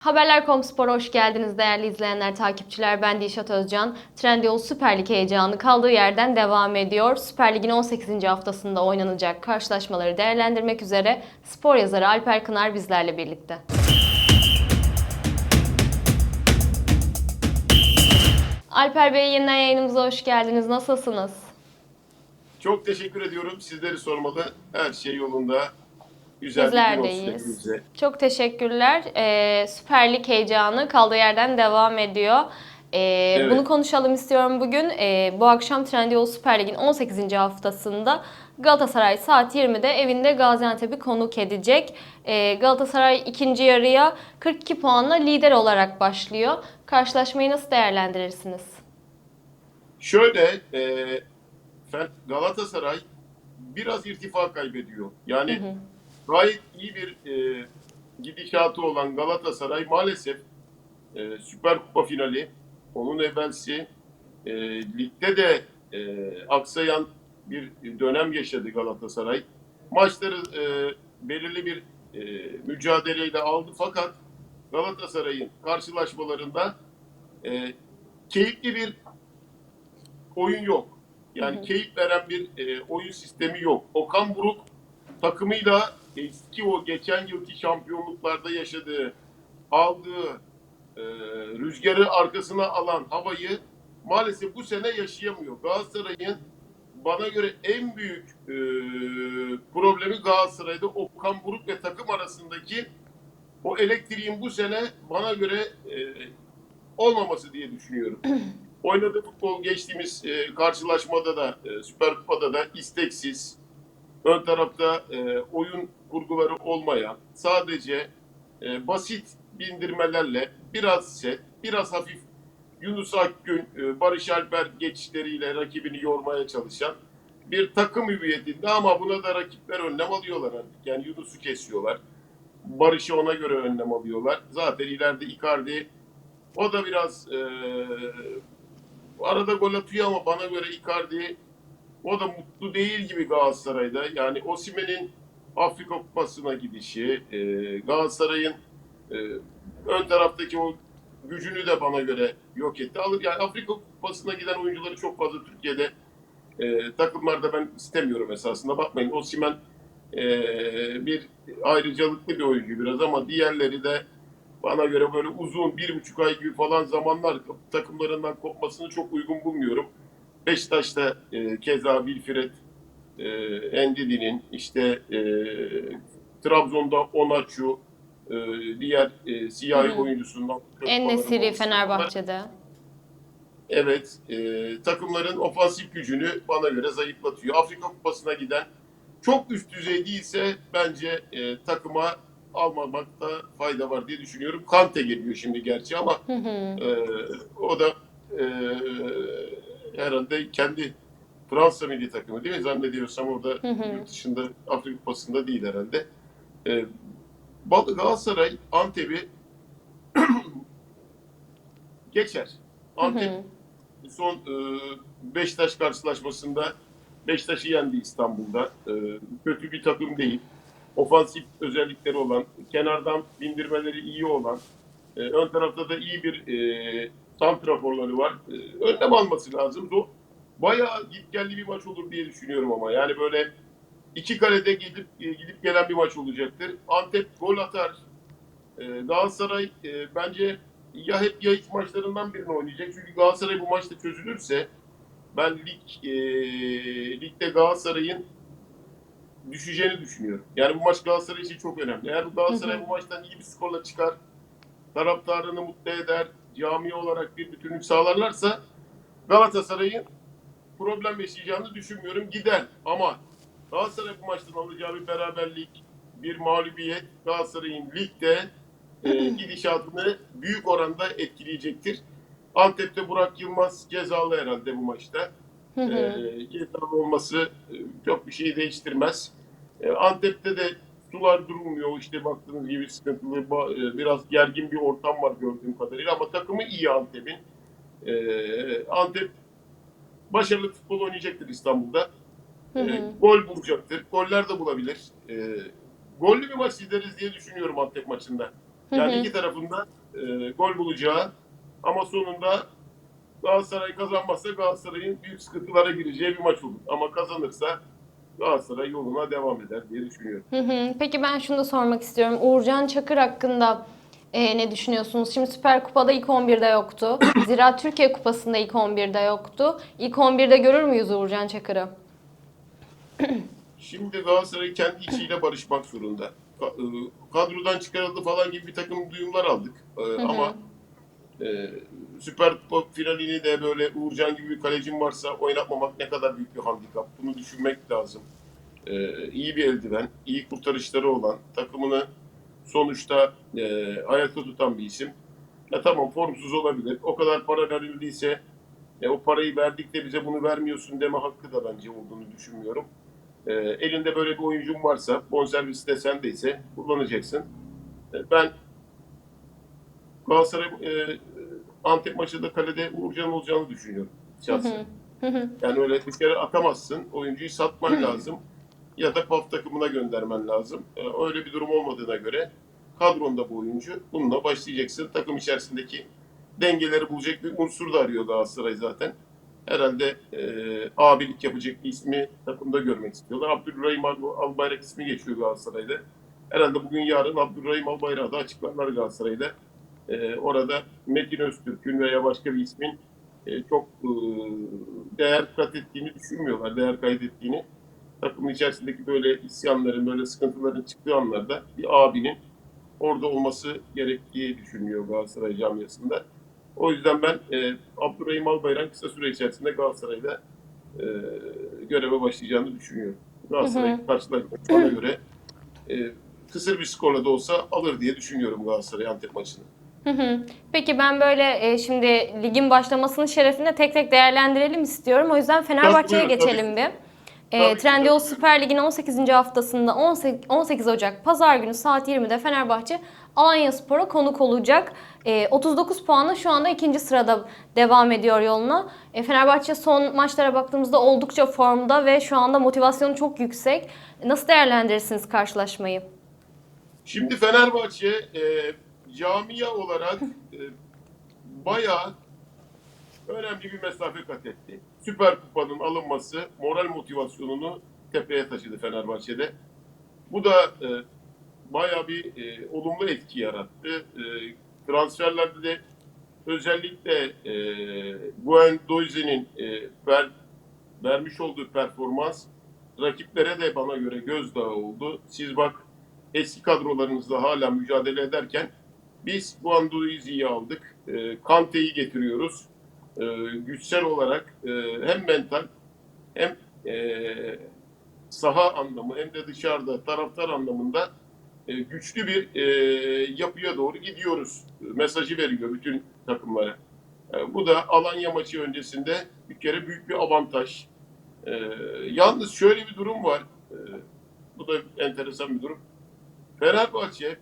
Haberler.com Spor'a hoş geldiniz değerli izleyenler, takipçiler. Ben Dilşat Özcan. Trendyol Süper Lig heyecanı kaldığı yerden devam ediyor. Süper Lig'in 18. haftasında oynanacak karşılaşmaları değerlendirmek üzere spor yazarı Alper Kınar bizlerle birlikte. Alper Bey yeniden yayınımıza hoş geldiniz. Nasılsınız? Çok teşekkür ediyorum. Sizleri sormalı. Her şey yolunda. Güzel Bizler de iyiyiz. Çok teşekkürler. Ee, Süper Lig heyecanı kaldığı yerden devam ediyor. Ee, Bunu konuşalım istiyorum bugün. Ee, bu akşam Trendyol Süper Lig'in 18. haftasında Galatasaray saat 20'de evinde Gaziantep'i konuk edecek. Ee, Galatasaray ikinci yarıya 42 puanla lider olarak başlıyor. Karşılaşmayı nasıl değerlendirirsiniz? Şöyle e, Galatasaray biraz irtifa kaybediyor. Yani Hı hı. Gayet iyi bir e, gidişatı olan Galatasaray maalesef e, Süper Kupa finali, onun evvelsi e, ligde de e, aksayan bir dönem yaşadı Galatasaray. Maçları e, belirli bir e, mücadeleyle aldı fakat Galatasaray'ın karşılaşmalarında e, keyifli bir oyun yok. Yani Hı hı. keyif veren bir e, oyun sistemi yok. Okan Buruk takımıyla eski o geçen yılki şampiyonluklarda yaşadığı, aldığı e, rüzgarı arkasına alan havayı maalesef bu sene yaşayamıyor. Galatasaray'ın bana göre en büyük e, problemi Galatasaray'da Okan Buruk ve takım arasındaki o elektriğin bu sene bana göre e, olmaması diye düşünüyorum. Oynadığı futbol geçtiğimiz e, karşılaşmada da e, Süper Kupa'da da isteksiz, ön tarafta e, oyun kurguları olmayan, sadece e, basit bindirmelerle biraz set, biraz hafif Yunus Akgün, e, Barış Alper geçişleriyle rakibini yormaya çalışan bir takım hüviyetinde ama buna da rakipler önlem alıyorlar artık. Yani Yunus'u kesiyorlar. Barış'ı ona göre önlem alıyorlar. Zaten ileride Icardi o da biraz e, arada gol atıyor ama bana göre Icardi o da mutlu değil gibi Galatasaray'da. Yani Osimhen'in Afrika Kupası'na gidişi, e, Galatasaray'ın e, ön taraftaki o gücünü de bana göre yok etti. Alır yani Afrika Kupası'na giden oyuncuları çok fazla Türkiye'de e, takımlarda ben istemiyorum esasında. Bakmayın Osimhen e, bir ayrıcalıklı bir oyuncu biraz ama diğerleri de bana göre böyle uzun bir buçuk ay gibi falan zamanlar takımlarından kopmasını çok uygun bulmuyorum. Beşiktaş'ta e, keza Wilfred e, Endidi'nin işte e, Trabzon'da Onaçu e, diğer e, siyahi Hı oyuncusundan En Nesiri olması. Fenerbahçe'de. Evet, e, takımların ofansif gücünü bana göre zayıflatıyor. Afrika Kupası'na giden çok üst düzey değilse bence e, takıma almamakta fayda var diye düşünüyorum. Kante geliyor şimdi gerçi ama Hı hı. e, o da e, herhalde kendi Fransa milli takımı değil mi? Zannediyorsam orada Hı hı. yurt dışında Afrika Kupası'nda değil herhalde. E, Galatasaray Antep'i geçer. Hı Antep hı. son e, Beşiktaş karşılaşmasında Beşiktaş'ı yendi İstanbul'da. E, kötü bir takım değil. Ofansif özellikleri olan, kenardan bindirmeleri iyi olan, e, ön tarafta da iyi bir e, santraforları var. E, önlem alması lazım. Do bayağı gitgelli bir maç olur diye düşünüyorum ama. Yani böyle iki kalede gidip e, gidip gelen bir maç olacaktır. Antep gol atar. E, Galatasaray e, bence ya hep ya hiç maçlarından birini oynayacak. Çünkü Galatasaray bu maçta çözülürse ben lig e, ligde Galatasaray'ın düşeceğini düşünüyorum. Yani bu maç Galatasaray için çok önemli. Eğer bu Galatasaray Hı hı. bu maçtan iyi bir skorla çıkar, taraftarını mutlu eder, cami olarak bir bütünlük sağlarlarsa Galatasaray'ın problem yaşayacağını düşünmüyorum. Gider ama Galatasaray bu maçtan alacağı bir beraberlik, bir mağlubiyet Galatasaray'ın ligde e, gidişatını büyük oranda etkileyecektir. Antep'te Burak Yılmaz cezalı herhalde bu maçta. E, cezalı olması e, çok bir şey değiştirmez. E, Antep'te de sular durulmuyor. İşte baktığınız gibi sıkıntılı, e, biraz gergin bir ortam var gördüğüm kadarıyla ama takımı iyi Antep'in. E, Antep başarılı futbol oynayacaktır İstanbul'da. Hı E, hı. gol bulacaktır. Goller de bulabilir. E, gollü bir maç izleriz diye düşünüyorum Antep maçında. Yani Hı hı. iki tarafında e, gol bulacağı ama sonunda Galatasaray kazanmazsa Galatasaray'ın büyük sıkıntılara gireceği bir maç olur. Ama kazanırsa Galatasaray yoluna devam eder diye düşünüyorum. Hı hı. Peki ben şunu da sormak istiyorum. Uğurcan Çakır hakkında e, ne düşünüyorsunuz? Şimdi Süper Kupa'da ilk 11'de yoktu. Zira Türkiye Kupası'nda ilk 11'de yoktu. İlk 11'de görür müyüz Uğurcan Çakır'ı? Şimdi Galatasaray kendi içiyle barışmak zorunda. E, Kadrodan çıkarıldı falan gibi bir takım duyumlar aldık. E, hı. Ama e, Süper Kupa finalini de böyle Uğurcan gibi bir kalecin varsa oynatmamak ne kadar büyük bir handikap. Bunu düşünmek lazım. E, iyi bir eldiven, iyi kurtarışları olan, takımını sonuçta e, ayakta tutan bir isim. Ya tamam formsuz olabilir. O kadar para verildiyse e, o parayı verdik de bize bunu vermiyorsun deme hakkı da bence olduğunu düşünmüyorum. E, elinde böyle bir oyuncun varsa, bonservisi de sendeyse kullanacaksın. E, ben Galatasaray e, Antep maçında kalede Uğurcan olacağını düşünüyorum şahsen. Yani öyle bir kere atamazsın. Oyuncuyu satman lazım. Ya da PAF takımına göndermen lazım. E, öyle bir durum olmadığına göre kadronda bu oyuncu. Bununla başlayacaksın. Takım içerisindeki dengeleri bulacak bir unsur da arıyor Galatasaray zaten. Herhalde e, abilik yapacak bir ismi takımda görmek istiyorlar. Abdülrahim Al- Albayrak ismi geçiyor Galatasaray'da. Herhalde bugün yarın Abdülrahim Albayrak'ı da açıklarlar Galatasaray'da. E, orada Metin Öztürk'ün veya başka bir ismin e, çok e, değer kat ettiğini düşünmüyorlar, değer kaydettiğini. Takımın içerisindeki böyle isyanların, böyle sıkıntıların çıktığı anlarda bir abinin orada olması gerektiği düşünüyor Galatasaray camiasında. O yüzden ben e, Abdurrahim Albayrak kısa süre içerisinde Galatasaray'da e, göreve başlayacağını düşünüyorum. Galatasaray Hı karşılaşmak bana göre e, kısır bir skorla da olsa alır diye düşünüyorum Galatasaray Antep maçını. Hı hı. Peki ben böyle e, şimdi ligin başlamasının şerefine tek tek değerlendirelim istiyorum. O yüzden Fenerbahçe'ye geçelim bir. E, Trendyol. Süper Lig'in 18. haftasında 18, 18 Ocak Pazar günü saat 20'de Fenerbahçe Alanya Spor'a konuk olacak. E, 39 puanla şu anda ikinci sırada devam ediyor yoluna. E, Fenerbahçe son maçlara baktığımızda oldukça formda ve şu anda motivasyonu çok yüksek. Nasıl değerlendirirsiniz karşılaşmayı? Şimdi Fenerbahçe e, camia olarak e, bayağı önemli bir mesafe kat etti. Süper Kupa'nın alınması moral motivasyonunu tepeye taşıdı Fenerbahçe'de. Bu da e, bayağı bir e, olumlu etki yarattı. E, transferlerde de özellikle e, Guendouzi'nin e, ver, vermiş olduğu performans rakiplere de bana göre gözdağı oldu. Siz bak eski kadrolarınızla hala mücadele ederken biz Guendouzi'yi aldık. E, Kante'yi getiriyoruz. E, güçsel olarak e, hem mental hem e, saha anlamı hem de dışarıda taraftar anlamında e, güçlü bir e, yapıya doğru gidiyoruz. Mesajı veriyor bütün takımlara. E, bu da Alanya maçı öncesinde bir kere büyük bir avantaj. E, yalnız şöyle bir durum var. E, bu da enteresan bir durum. Fenerbahçe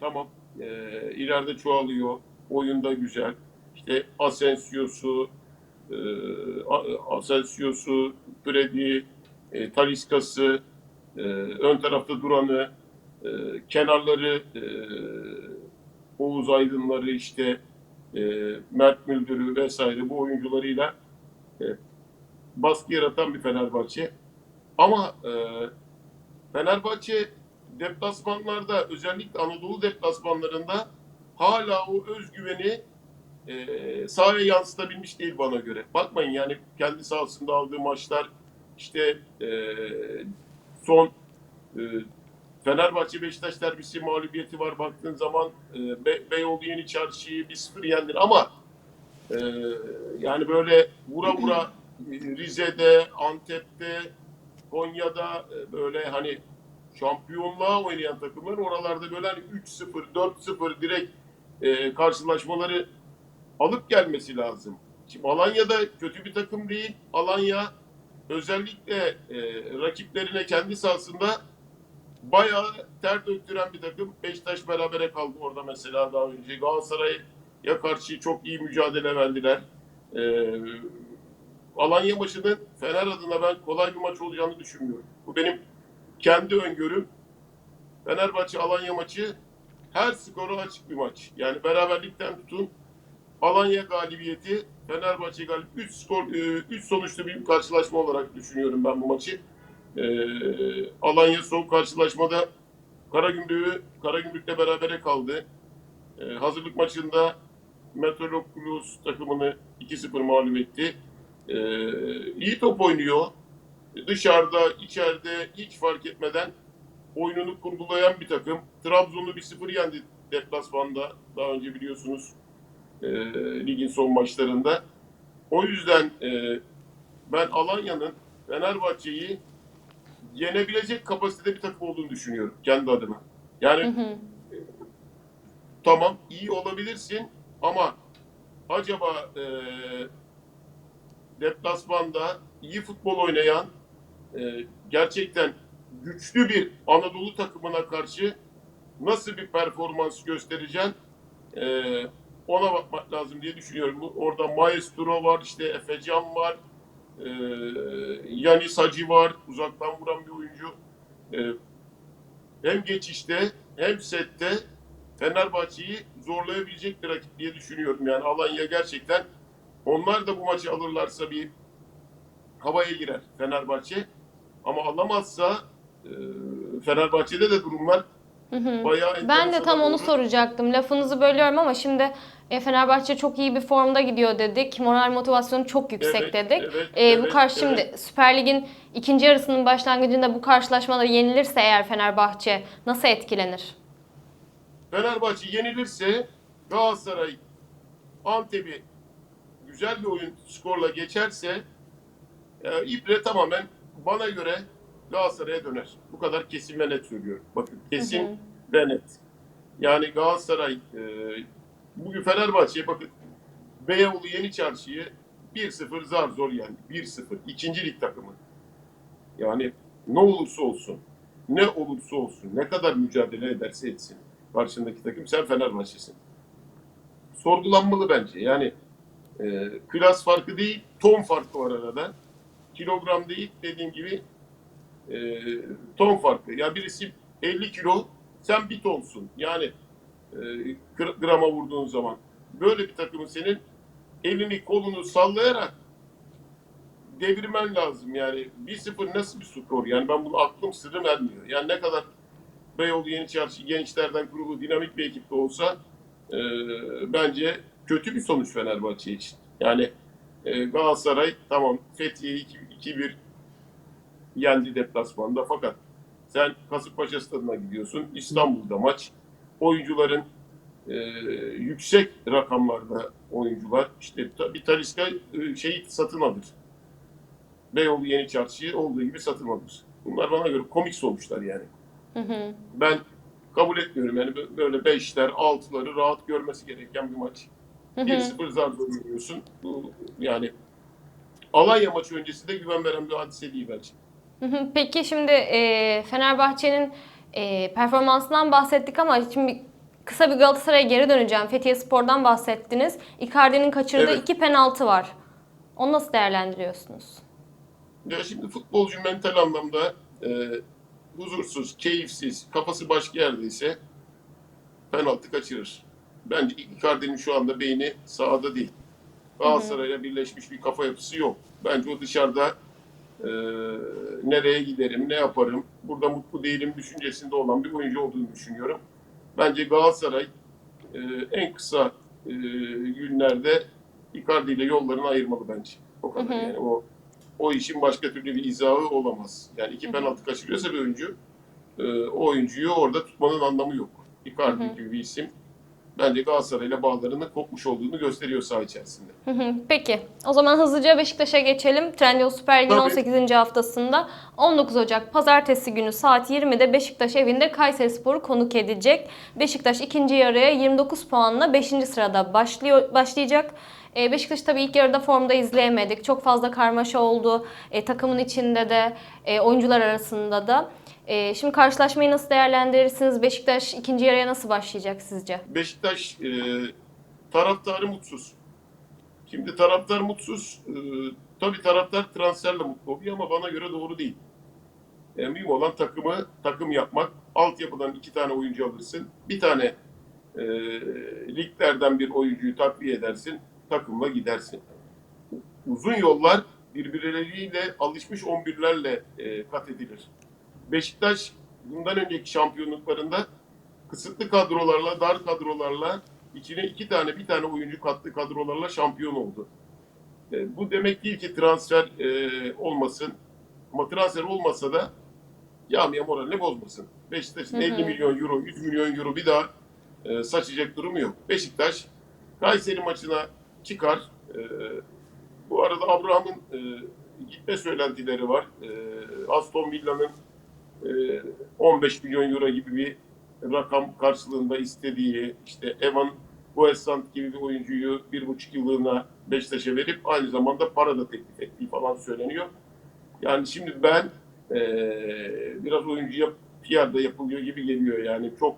tamam e, ileride çoğalıyor. Oyunda güzel. İşte Asensio'su, e, Asensio'su, Freddy, e, Talisca'sı, e, ön tarafta duranı, e, kenarları, e, Oğuz Aydınları işte e, Mert Müldür'ü vesaire bu oyuncularıyla e, baskı yaratan bir Fenerbahçe. Ama e, Fenerbahçe deplasmanlarda özellikle Anadolu deplasmanlarında hala o özgüveni e, sahaya yansıtabilmiş değil bana göre. Bakmayın yani kendi sahasında aldığı maçlar işte e, son e, Fenerbahçe Beşiktaş derbisi mağlubiyeti var baktığın zaman e, Be- Beyoğlu Yeni Çarşı'yı 1-0 yendin ama e, yani böyle vura vura e, Rize'de, Antep'te, Konya'da e, böyle hani şampiyonluğa oynayan takımlar oralarda böyle hani 3-0, 4-0 direkt e, karşılaşmaları alıp gelmesi lazım. Şimdi Alanya'da kötü bir takım değil. Alanya özellikle e, rakiplerine kendi sahasında bayağı ter döktüren bir takım. Beşiktaş berabere kaldı orada mesela daha önce. Galatasaray'a karşı çok iyi mücadele verdiler. E, Alanya maçının Fener adına ben kolay bir maç olacağını düşünmüyorum. Bu benim kendi öngörüm. Fenerbahçe Alanya maçı her skoru açık bir maç. Yani beraberlikten tutun Alanya galibiyeti, Fenerbahçe galip 3 skor 3 sonuçlu bir karşılaşma olarak düşünüyorum ben bu maçı. Ee, Alanya son karşılaşmada Karagümrük'ü Karagümrük'le berabere kaldı. Ee, hazırlık maçında Metropolis takımını 2-0 mağlup etti. Ee, iyi top oynuyor. Dışarıda, içeride hiç fark etmeden oyununu kurgulayan bir takım. Trabzon'u 1-0 yendi deplasmanda daha önce biliyorsunuz e, ligin son maçlarında. O yüzden e, ben Alanya'nın Fenerbahçe'yi yenebilecek kapasitede bir takım olduğunu düşünüyorum kendi adıma. Yani Hı hı. tamam iyi olabilirsin ama acaba e, deplasmanda iyi futbol oynayan e, gerçekten güçlü bir Anadolu takımına karşı nasıl bir performans göstereceksin e, ona bakmak lazım diye düşünüyorum. Orada Maestro var, işte Efecan var, e, Yanis Hacı var, uzaktan vuran bir oyuncu. E, hem geçişte hem sette Fenerbahçe'yi zorlayabilecek bir rakip diye düşünüyorum. Yani Alanya gerçekten onlar da bu maçı alırlarsa bir havaya girer Fenerbahçe. Ama alamazsa e, Fenerbahçe'de de durumlar Hı hı. bayağı Ben de tam onu doğru. soracaktım. Lafınızı bölüyorum ama şimdi e, Fenerbahçe çok iyi bir formda gidiyor dedik. Moral motivasyonu çok yüksek Evet, dedik. evet, E, bu evet, karşı evet. şimdi Süper Lig'in ikinci yarısının başlangıcında bu karşılaşmada yenilirse eğer Fenerbahçe nasıl etkilenir? Fenerbahçe yenilirse Galatasaray Antep'i güzel bir oyun skorla geçerse e, ibre tamamen bana göre Galatasaray'a döner. Bu kadar kesin ve net söylüyorum. Bakın kesin Hı hı. ve net. Yani Galatasaray e, bugün Fenerbahçe'ye bakın Beyoğlu Yeni Çarşı'yı 1-0 zar zor yendi. 1-0. İkinci lig takımı. Yani ne olursa olsun, ne olursa olsun, ne kadar mücadele ederse etsin karşındaki takım sen Fenerbahçe'sin. Sorgulanmalı bence. Yani e, klas farkı değil, ton farkı var arada. Kilogram değil dediğim gibi e, ton farkı. Ya birisi 50 kilo, sen bir tonsun. Yani e, gr- grama vurduğun zaman. Böyle bir takımın senin elini kolunu sallayarak devirmen lazım. Yani 1-0 nasıl bir skor? Yani ben bunu aklım sırrım ermiyor. Yani ne kadar Beyoğlu Yeni Çarşı gençlerden kurulu dinamik bir ekip de olsa e, bence kötü bir sonuç Fenerbahçe için. Yani e, Galatasaray tamam Fethiye'yi 2-1 yendi deplasmanda fakat sen Kasımpaşa stadına gidiyorsun. İstanbul'da maç. Oyuncuların e, yüksek rakamlarda oyuncular. İşte bir Taliska e, şeyi satın alır. Beyoğlu Yeni Çarşı'yı olduğu gibi satın alır. Bunlar bana göre komik sonuçlar yani. Hı hı. Ben kabul etmiyorum. Yani bö- böyle beşler, altıları rahat görmesi gereken bir maç. Hı hı. 1-0 zar zor görüyorsun. Yani Alanya maçı öncesi de güven veren bir hadise değil bence. Peki şimdi e, Fenerbahçe'nin e, performansından bahsettik ama şimdi kısa bir Galatasaray'a geri döneceğim. Fethiye Spor'dan bahsettiniz. Icardi'nin kaçırdığı Evet. iki penaltı var. Onu nasıl değerlendiriyorsunuz? Ya şimdi futbolcu mental anlamda e, huzursuz, keyifsiz, kafası başka yerdeyse penaltı kaçırır. Bence Icardi'nin şu anda beyni sahada değil. Galatasaray'la birleşmiş bir kafa yapısı yok. Bence o dışarıda e, nereye giderim, ne yaparım, burada mutlu değilim düşüncesinde olan bir oyuncu olduğunu düşünüyorum. Bence Galatasaray e, en kısa e, günlerde Icardi ile yollarını ayırmalı bence. O kadar Hı hı. yani o o işin başka türlü bir izahı olamaz. Yani iki penaltı kaçırıyorsa bir oyuncu e, o oyuncuyu orada tutmanın anlamı yok. Icardi Hı hı. gibi bir isim bence Galatasaray'la bağlarını kopmuş olduğunu gösteriyor saha içerisinde. Hı hı. Peki o zaman hızlıca Beşiktaş'a geçelim. Trendyol Süper Lig'in Tabii. 18. haftasında 19 Ocak Pazartesi günü saat 20'de Beşiktaş evinde Kayseri Spor'u konuk edecek. Beşiktaş ikinci yarıya 29 puanla 5. sırada başlıyor başlayacak. E, Beşiktaş tabii ilk yarıda formda izleyemedik. Çok fazla karmaşa oldu. E, takımın içinde de e, oyuncular arasında da. E, şimdi karşılaşmayı nasıl değerlendirirsiniz? Beşiktaş ikinci yarıya nasıl başlayacak sizce? Beşiktaş e, taraftarı mutsuz. Şimdi taraftar mutsuz. E, tabii taraftar transferle mutlu oluyor ama bana göre doğru değil. E, mühim olan takımı takım yapmak, altyapıdan iki tane oyuncu alırsın. Bir tane e, liglerden bir oyuncuyu takviye edersin. Takımla gidersin. Uzun yollar birbirleriyle alışmış 11'lerle e, kat edilir. Beşiktaş bundan önceki şampiyonluklarında kısıtlı kadrolarla, dar kadrolarla içine iki tane, bir tane oyuncu katlı kadrolarla şampiyon oldu. E, bu demek değil ki transfer e, olmasın. Ama transfer olmasa da yağmaya moralini bozmasın. Beşiktaş'ın Hı hı. 50 milyon euro, 100 milyon euro bir daha e, saçacak durumu yok. Beşiktaş Kayseri maçına çıkar. E, bu arada Abraham'ın e, gitme söylentileri var. E, Aston Villa'nın 15 milyon euro gibi bir rakam karşılığında istediği, işte Evan Boesant gibi bir oyuncuyu bir buçuk yıllığına Beşiktaş'a verip aynı zamanda para da teklif ettiği falan söyleniyor. Yani şimdi ben eee biraz oyuncuya PR da yapılıyor gibi geliyor. Yani çok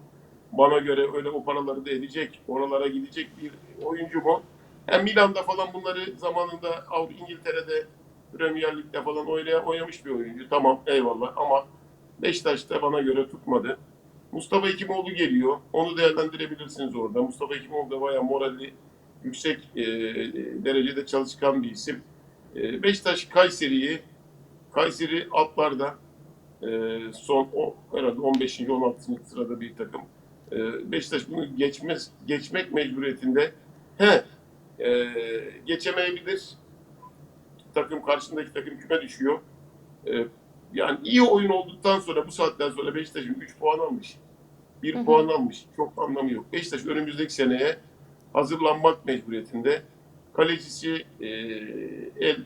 bana göre öyle o paraları da edecek, oralara gidecek bir oyuncu mu? Hem Milan'da falan bunları zamanında İngiltere'de Premier Lig'de falan oynaya, oynamış bir oyuncu. Tamam eyvallah ama Beşiktaş'ta bana göre tutmadı. Mustafa Hekimoğlu geliyor. Onu değerlendirebilirsiniz orada. Mustafa Hekimoğlu da bayağı moralli, yüksek e, derecede çalışkan bir isim. E, Beşiktaş Kayseri'yi Kayseri altlarda e, son o, herhalde 15. 16. sırada bir takım. E, Beşiktaş bunu geçmez, geçmek mecburiyetinde. He, e, geçemeyebilir. Takım karşısındaki takım küme düşüyor. E, yani iyi oyun olduktan sonra bu saatten sonra Beşiktaş'ın 3 puan almış. 1 Hı hı. puan almış. Çok anlamı yok. Beşiktaş önümüzdeki seneye hazırlanmak mecburiyetinde. Kalecisi e, el,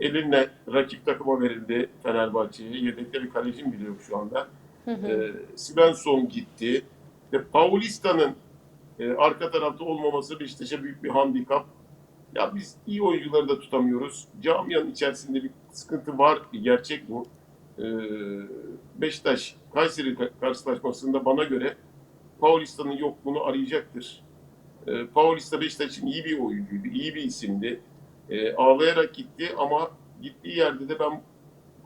elinle rakip takıma verildi Fenerbahçe'ye. Yedekte bir kalecim bile yok şu anda. Hı hı. E, Svensson gitti. Ve Paulista'nın e, arka tarafta olmaması Beşiktaş'a büyük bir handikap. Ya biz iyi oyuncuları da tutamıyoruz. Camianın içerisinde bir sıkıntı var. Gerçek bu. Ee, Beşiktaş Kayseri ka- karşılaşmasında bana göre Paulista'nın yokluğunu arayacaktır. Ee, Paulista Beşiktaş'ın iyi bir oyuncuydu, iyi bir isimdi. Ee, ağlayarak gitti ama gittiği yerde de ben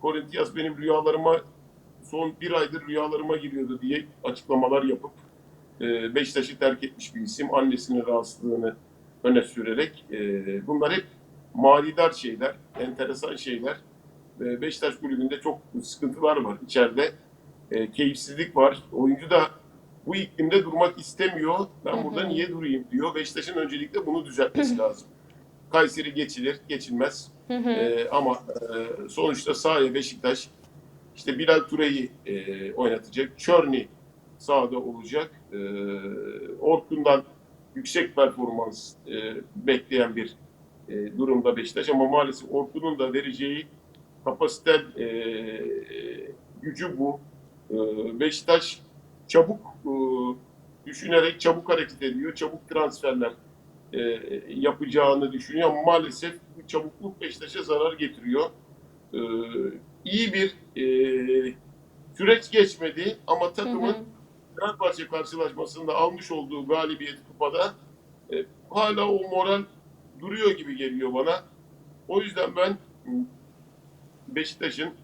Corinthians benim rüyalarıma son bir aydır rüyalarıma giriyordu diye açıklamalar yapıp e, Beşiktaş'ı terk etmiş bir isim. Annesinin rahatsızlığını öne sürerek. E, bunlar hep manidar şeyler, enteresan şeyler. E, Beşiktaş kulübünde çok sıkıntılar var içeride. E, keyifsizlik var. Oyuncu da bu iklimde durmak istemiyor. Ben Hı hı. burada niye durayım diyor. Beşiktaş'ın öncelikle bunu düzeltmesi lazım. Kayseri geçilir, geçilmez. Hı hı. Ee, ama e, sonuçta sahaya Beşiktaş işte Bilal Ture'yi e, oynatacak. Çörni sahada olacak. E, Orkun'dan yüksek performans e, bekleyen bir e, durumda Beşiktaş ama maalesef Orkun'un da vereceği kapasitel e, gücü bu. E, Beşiktaş çabuk e, düşünerek çabuk hareket ediyor. Çabuk transferler e, yapacağını düşünüyor ama maalesef bu çabukluk Beşiktaş'a zarar getiriyor. E, iyi bir e, süreç geçmedi ama takımın. Fenerbahçe karşılaşmasında almış olduğu galibiyet kupada e, hala o moral duruyor gibi geliyor bana. O yüzden ben Beşiktaş'ın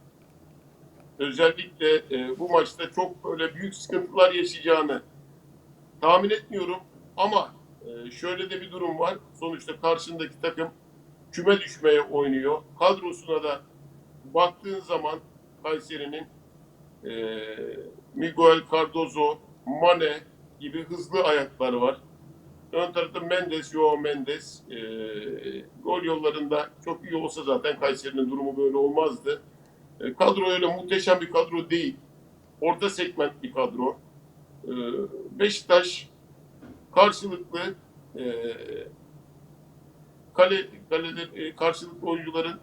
özellikle e, bu maçta çok böyle büyük sıkıntılar yaşayacağını tahmin etmiyorum. Ama e, şöyle de bir durum var. Sonuçta karşındaki takım küme düşmeye oynuyor. Kadrosuna da baktığın zaman Kayseri'nin e, Miguel Cardozo, Mane gibi hızlı ayakları var. Ön tarafta Mendes, Joao Mendes. E, gol yollarında çok iyi olsa zaten Kayseri'nin durumu böyle olmazdı. E, kadro öyle muhteşem bir kadro değil. Orta segment bir kadro. E, Beşiktaş karşılıklı e, kale kalede e, karşılıklı oyuncuların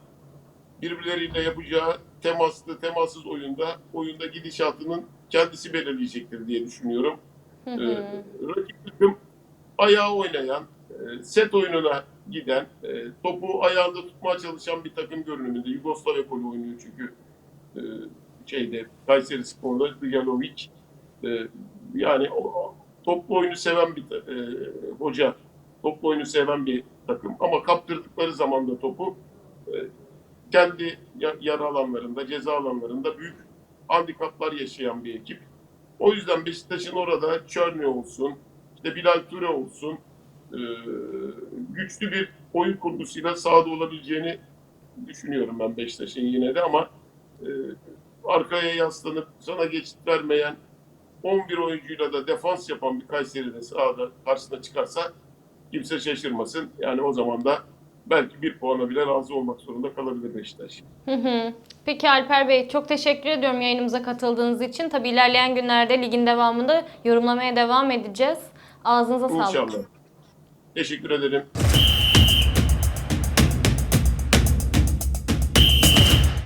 birbirleriyle yapacağı temaslı temassız oyunda oyunda gidişatının kendisi belirleyecektir diye düşünüyorum. Hı Ee, hı. rakip takım ayağı oynayan, e, set oyununa giden, e, topu ayağında tutmaya çalışan bir takım görünümünde. Yugoslav ekolü oynuyor çünkü e, şeyde Kayseri Spor'da Dijanovic yani o, toplu oyunu seven bir hoca, toplu oyunu seven bir takım ama kaptırdıkları zaman da topu kendi ya- yarı alanlarında, ceza alanlarında büyük handikaplar yaşayan bir ekip. O yüzden Beşiktaş'ın orada Çörne olsun, işte Bilal Ture olsun e, güçlü bir oyun kurgusuyla sahada olabileceğini düşünüyorum ben Beşiktaş'ın yine de ama e, arkaya yaslanıp sana geçit vermeyen 11 oyuncuyla da defans yapan bir Kayseri'de sahada karşısına çıkarsa kimse şaşırmasın. Yani o zaman da belki bir puana bile razı olmak zorunda kalabilir Beşiktaş. Hı hı. Peki Alper Bey çok teşekkür ediyorum yayınımıza katıldığınız için. Tabii ilerleyen günlerde ligin devamında yorumlamaya devam edeceğiz. Ağzınıza sağlık. İnşallah. Teşekkür ederim.